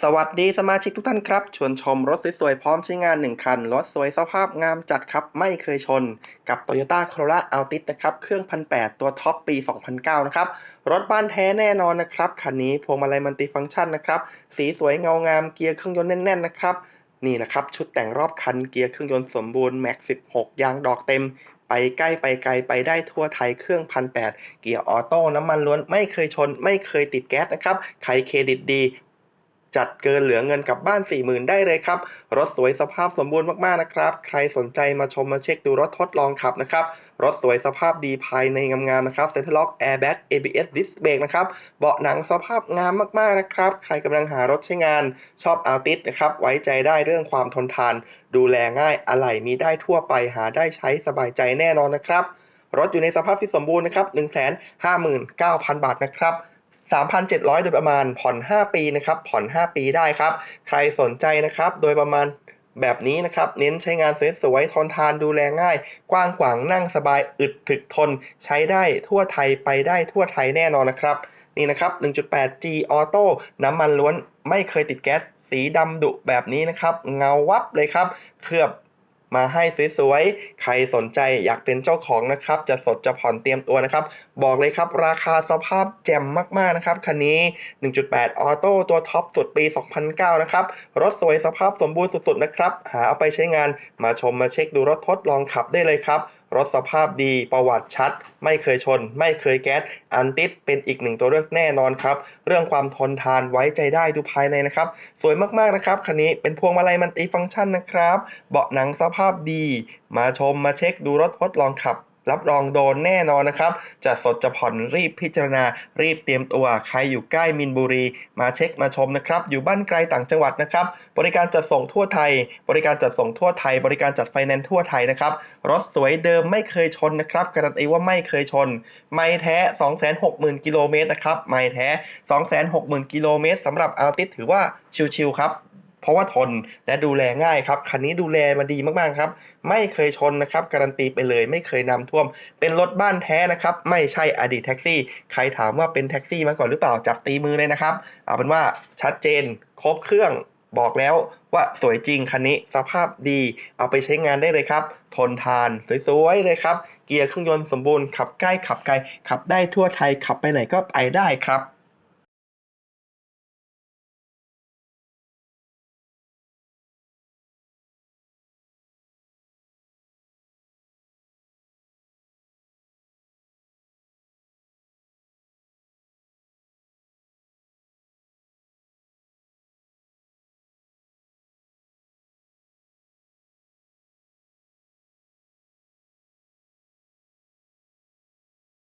สวัสดีสมาชิกทุกท่านครับ ชวนชมรถสวยๆ พร้อมใช้งาน 1 คัน รถสวยสภาพงามจัดครับ ไม่เคยชน กับ Toyota Corolla Altis นะครับ เครื่อง 1,800 ตัวท็อปปี 2009 นะครับ รถบ้านแท้แน่นอนนะครับ คันนี้พวงมาลัยมัลติฟังก์ชันนะครับ สีสวยเงางาม เกียร์เครื่องยนต์แน่นๆ นะครับ นี่นะครับ ชุดแต่งรอบคันเกียร์เครื่องยนต์สมบูรณ์แม็ก 16 ยางดอกเต็มไปใกล้ไปไกลไปได้ทั่วไทยเครื่องพันแเกียร์ออโต้น้ำมันล้วนไม่เคยชน ไม่เคยติดแก๊สนะครับ ใครเครดิตดี จัดเกินเหลือเงินกลับบ้าน 40,000 ได้เลยครับ รถสวยสภาพสมบูรณ์มากๆนะครับ ใครสนใจมาชมมาเช็คดูรถทดลองขับนะครับ รถสวยสภาพดีภายในงามๆนะครับเซ็นทรัลล็อกแอร์แบ็ก ABS Disc Brake นะครับ เบาะหนังสภาพงามมากๆนะครับ ใครกำลังหารถใช้งานชอบอาร์ติสนะครับ ไว้ใจได้เรื่องความทนทาน ดูแลง่ายอะไหล่มีได้ทั่วไปหาได้ใช้สบายใจแน่นอนนะครับ รถอยู่ในสภาพที่สมบูรณ์นะครับ159,000 บาทนะครับ 3,700 โดยประมาณผ่อน 5 ปีนะครับผ่อน 5 ปีได้ครับ ใครสนใจนะครับ โดยประมาณแบบนี้นะครับ เน้นใช้งานสวยๆทนทานดูแลง่าย กว้างขวางนั่งสบายอึดถึกทน ใช้ได้ทั่วไทยไปได้ทั่วไทยแน่นอนนะครับ นี่นะครับ 1.8G Auto น้ำมันล้วนไม่เคยติดแก๊สสีดำดุแบบนี้นะครับ เงาวับเลยครับ เคลือบ มาให้สวยๆ ใครสนใจอยากเป็นเจ้าของนะครับ จะสดจะผ่อนเตรียมตัวนะครับ บอกเลยครับราคาสภาพแจ่มมากๆนะครับ คันนี้ 1.8 ออโต้ตัวท็อปสุดปี 2009 นะครับ รถสวยสภาพสมบูรณ์สุดๆ นะครับ หาเอาไปใช้งานมาชมมาเช็คดูรถทดลองขับได้เลยครับ รถสภาพดี ประวัติชัด ไม่เคยชน ไม่เคยแก๊ส อันติดเป็นอีกหนึ่งตัวเลือกแน่นอนครับ เรื่องความทนทานไว้ใจได้ดูภายในนะครับ สวยมากๆนะครับ คันนี้เป็นพวงมาลัยมันติฟังก์ชันนะครับ เบาะหนังสภาพดี มาชมมาเช็คดูรถทดลองขับ รับรองโดนแน่นอนนะครับ จะสดจะผ่อนรีบพิจารณา รีบเตรียมตัว ใครอยู่ใกล้มินบุรี มาเช็คมาชมนะครับ อยู่บ้านไกลต่างจังหวัดนะครับ บริการจัดส่งทั่วไทย บริการจัดส่งทั่วไทย บริการจัดไฟแนนซ์ทั่วไทยนะครับ รถสวยเดิมไม่เคยชนนะครับ การันตีว่าไม่เคยชน ไม่แท้ 260,000 กิโลเมตรนะครับ ไม่แท้ 260,000 กิโลเมตรสำหรับอัลติสถือว่าชิวๆครับ เพราะว่าทนและดูแลง่ายครับคันนี้ดูแลมาดีมากๆครับ ไม่เคยชนนะครับการันตีไปเลย ไม่เคยนำท่วม เป็นรถบ้านแท้นะครับไม่ใช่อดีตแท็กซี่ ใครถามว่าเป็นแท็กซี่มาก่อนหรือเปล่าจับตีมือเลยนะครับเอาเป็นว่าชัดเจนครบเครื่องบอกแล้วว่าสวยจริงคันนี้สภาพดีเอาไปใช้งานได้เลยครับ ทนทานสวยๆเลยครับ เกียร์เครื่องยนต์สมบูรณ์ขับใกล้ขับไกลขับได้ทั่วไทยขับไปไหนก็ไปได้ครับ